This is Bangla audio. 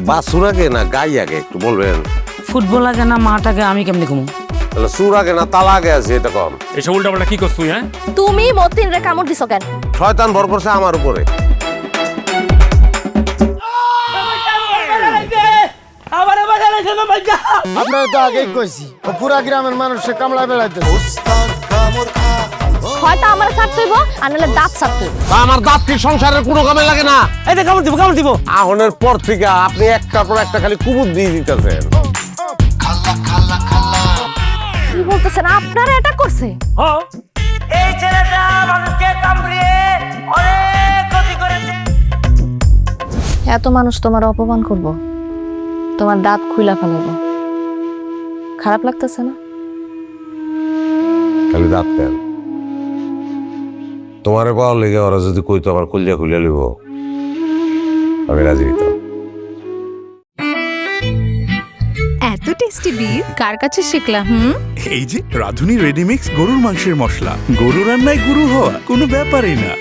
বাসুর আগে না গাই আগে একটু বলবেন? ফুটবল আগে না মাটাকে আমি কেমনি ঘুমো? তাহলে সুর আগে না তালা আগে আছে এটা কম। এসব উল্টাপাল্টা কি করছ তুই হ্যাঁ? তুমি মতিন রে কামড় দিছ কেন? শয়তান ভর করছে আমার উপরে। আপনারা তো আগেই কইছি পুরা গ্রামের মানুষে কামলা বেড়াইতেছে। হয়তো আমার ছাড়তে হইব আর নাহলে দাঁত ছাড়তে হইব। আমার দাঁত কি সংসারের কোনো কামে লাগে না। এই কামড় দিব কামড় দিব। আহনের পর থেকে আপনি একটার পর একটা খালি কুবুর দিয়ে দিতেছেন। কি বলতেছেন? আপনারা এটা করছে? এই ছেলেটা মানুষকে কামড়িয়ে অনেক ক্ষতি করেছে। এত মানুষ তোমার অপমান করব তোমার দাঁত খুইলা ফেলাবো। খারাপ লাগতেছে না? খালি দাঁত কেন তোমারে পাওয়ার লেগে ওরা যদি কইতো আমার কলিয়া খুলিয়া লিব আমি রাজি হইতাম। এত টেস্টি বিফ কার কাছে শিখলা হুম? এই যে রাধুনি রেডিমিক্স গরুর মাংসের মশলা। গরু রান্নায় গুরু হওয়া কোনো ব্যাপারই না।